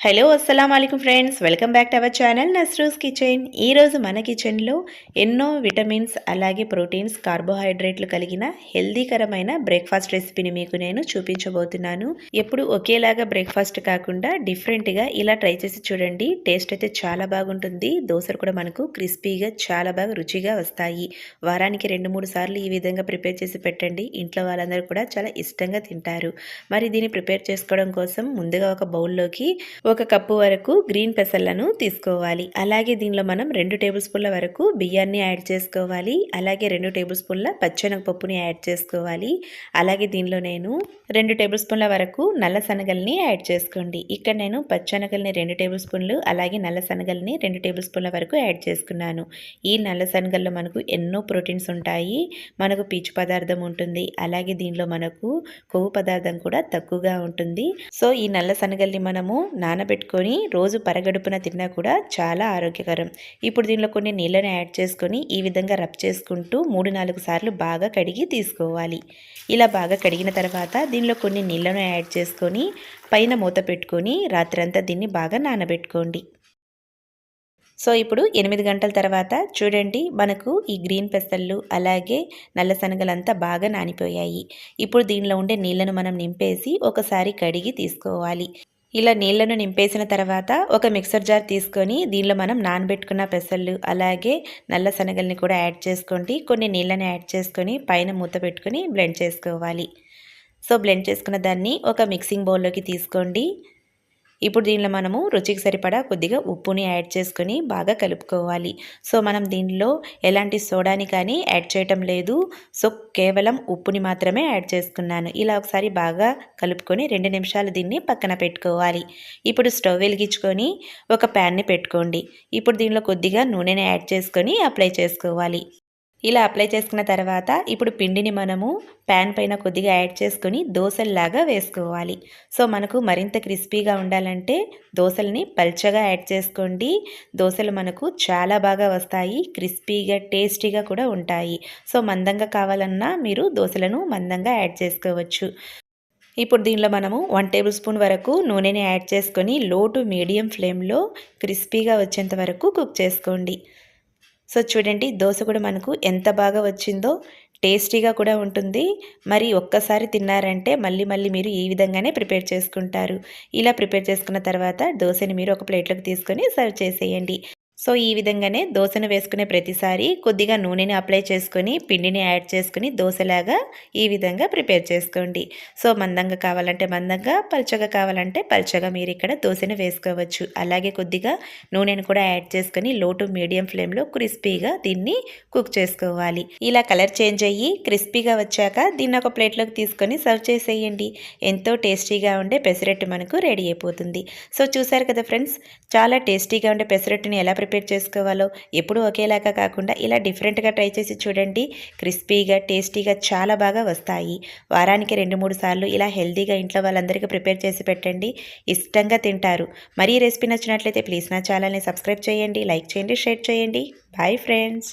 Hello అస్సలం అయికం friends welcome back to our channel Nasru's kitchen ఈరోజు మన కిచెన్లో ఎన్నో విటమిన్స్ అలాగే ప్రోటీన్స్ కార్బోహైడ్రేట్లు కలిగిన హెల్దీకరమైన బ్రేక్ఫాస్ట్ రెసిపీని మీకు నేను చూపించబోతున్నాను. ఎప్పుడు ఒకేలాగా బ్రేక్ఫాస్ట్ కాకుండా డిఫరెంట్గా ఇలా ట్రై చేసి చూడండి. టేస్ట్ అయితే చాలా బాగుంటుంది. దోశలు కూడా మనకు క్రిస్పీగా చాలా బాగా రుచిగా వస్తాయి. వారానికి రెండు మూడు సార్లు ఈ విధంగా ప్రిపేర్ చేసి పెట్టండి. ఇంట్లో వాళ్ళందరూ కూడా చాలా ఇష్టంగా తింటారు. మరి దీన్ని ప్రిపేర్ చేసుకోవడం కోసం ముందుగా ఒక బౌల్లోకి ఒక కప్పు వరకు గ్రీన్ పెసర్లను తీసుకోవాలి. అలాగే దీనిలో మనం రెండు టేబుల్ స్పూన్ల వరకు బియ్యాన్ని యాడ్ చేసుకోవాలి. అలాగే రెండు టేబుల్ స్పూన్ల పచ్చనగపప్పుని యాడ్ చేసుకోవాలి. అలాగే దీనిలో నేను రెండు టేబుల్ స్పూన్ల వరకు నల్ల శనగల్ని యాడ్ చేసుకోండి. ఇక్కడ నేను పచ్చనగల్ని రెండు టేబుల్ స్పూన్లు అలాగే నల్ల శనగల్ని రెండు టేబుల్ స్పూన్ల వరకు యాడ్ చేసుకున్నాను. ఈ నల్ల శనగల్లో మనకు ఎన్నో ప్రోటీన్స్ ఉంటాయి. మనకు పీచు పదార్థం ఉంటుంది. అలాగే దీనిలో మనకు కొవ్వు పదార్థం కూడా తక్కువగా ఉంటుంది. సో ఈ నల్ల శనగల్ని మనము నాన నానబెట్టుకొని రోజు పరగడుపున తిన్నా కూడా చాలా ఆరోగ్యకరం. ఇప్పుడు దీనిలో కొన్ని నీళ్ళని యాడ్ చేసుకొని ఈ విధంగా రబ్ చేసుకుంటూ మూడు నాలుగు సార్లు బాగా కడిగి తీసుకోవాలి. ఇలా బాగా కడిగిన తర్వాత దీనిలో కొన్ని నీళ్ళను యాడ్ చేసుకొని పైన మూత పెట్టుకొని రాత్రంతా దీన్ని బాగా నానబెట్టుకోండి. సో ఇప్పుడు ఎనిమిది గంటల తర్వాత చూడండి మనకు ఈ గ్రీన్ పెసళ్ళు అలాగే నల్ల శనగలంతా బాగా నానిపోయాయి. ఇప్పుడు దీనిలో ఉండే నీళ్ళను మనం నింపేసి ఒకసారి కడిగి తీసుకోవాలి. ఇలా నీళ్ళను నింపేసిన తర్వాత ఒక మిక్సర్ జార్ తీసుకొని దీనిలో మనం నానబెట్టుకున్న పెసళ్ళు అలాగే నల్ల శనగల్ని కూడా యాడ్ చేసుకోండి. కొన్ని నీళ్ళని యాడ్ చేసుకొని పైన మూత పెట్టుకొని బ్లెండ్ చేసుకోవాలి. సో బ్లెండ్ చేసుకున్న దాన్ని ఒక మిక్సింగ్ బౌల్లోకి తీసుకోండి. ఇప్పుడు దీనిలో మనము రుచికి సరిపడా కొద్దిగా ఉప్పుని యాడ్ చేసుకొని బాగా కలుపుకోవాలి. సో మనం దీనిలో ఎలాంటి సోడాని కానీ యాడ్ చేయటం లేదు. సో కేవలం ఉప్పుని మాత్రమే యాడ్ చేసుకున్నాను. ఇలా ఒకసారి బాగా కలుపుకొని రెండు నిమిషాలు దీన్ని పక్కన పెట్టుకోవాలి. ఇప్పుడు స్టవ్ వెలిగించుకొని ఒక ప్యాన్ని పెట్టుకోండి. ఇప్పుడు దీనిలో కొద్దిగా నూనెని యాడ్ చేసుకొని అప్లై చేసుకోవాలి. ఇలా అప్లై చేసుకున్న తర్వాత ఇప్పుడు పిండిని మనము ప్యాన్ పైన కొద్దిగా యాడ్ చేసుకొని దోశల్లాగా వేసుకోవాలి. సో మనకు మరింత క్రిస్పీగా ఉండాలంటే దోశల్ని పల్చగా యాడ్ చేసుకోండి. దోశలు మనకు చాలా బాగా వస్తాయి. క్రిస్పీగా టేస్టీగా కూడా ఉంటాయి. సో మందంగా కావాలన్నా మీరు దోశలను మందంగా యాడ్ చేసుకోవచ్చు. ఇప్పుడు దీనిలో మనము వన్ టేబుల్ స్పూన్ వరకు నూనెని యాడ్ చేసుకొని లో టు మీడియం ఫ్లేమ్లో క్రిస్పీగా వచ్చేంత వరకు కుక్ చేసుకోండి. సో చూడండి దోశ కూడా మనకు ఎంత బాగా వచ్చిందో టేస్టీగా కూడా ఉంటుంది. మరి ఒక్కసారి తిన్నారంటే మళ్ళీ మళ్ళీ మీరు ఈ విధంగానే ప్రిపేర్ చేసుకుంటారు. ఇలా ప్రిపేర్ చేసుకున్న తర్వాత దోశని మీరు ఒక ప్లేట్లోకి తీసుకొని సర్వ్ చేసేయండి. సో ఈ విధంగానే దోశను వేసుకునే ప్రతిసారి కొద్దిగా నూనెని అప్లై చేసుకొని పిండిని యాడ్ చేసుకుని దోశలాగా ఈ విధంగా ప్రిపేర్ చేసుకోండి. సో మందంగా కావాలంటే మందంగా పల్చగా కావాలంటే పల్చగా మీరు ఇక్కడ దోశను వేసుకోవచ్చు. అలాగే కొద్దిగా నూనెను కూడా యాడ్ చేసుకొని లో టు మీడియం ఫ్లేమ్లో క్రిస్పీగా దీన్ని కుక్ చేసుకోవాలి. ఇలా కలర్ చేంజ్ అయ్యి క్రిస్పీగా వచ్చాక దీన్ని ఒక ప్లేట్లోకి తీసుకొని సర్వ్ చేసేయండి. ఎంతో టేస్టీగా ఉండే పెసరట్టు మనకు రెడీ అయిపోతుంది. సో చూసారు కదా ఫ్రెండ్స్ చాలా టేస్టీగా ఉండే పెసరట్టుని ఎలా ప్రిపేర్ చేసుకోవాలో ఎప్పుడూ ఒకేలాగా కాకుండా ఇలా డిఫరెంట్గా ట్రై చేసి చూడండి. క్రిస్పీగా టేస్టీగా చాలా బాగా వస్తాయి. వారానికి రెండు మూడు సార్లు ఇలా హెల్తీగా ఇంట్లో వాళ్ళందరికీ ప్రిపేర్ చేసి పెట్టండి. ఇష్టంగా తింటారు. మరి ఈ రెసిపీ నచ్చినట్లయితే ప్లీజ్ నా ఛానల్ని సబ్స్క్రైబ్ చేయండి లైక్ చేయండి షేర్ చేయండి. Bye friends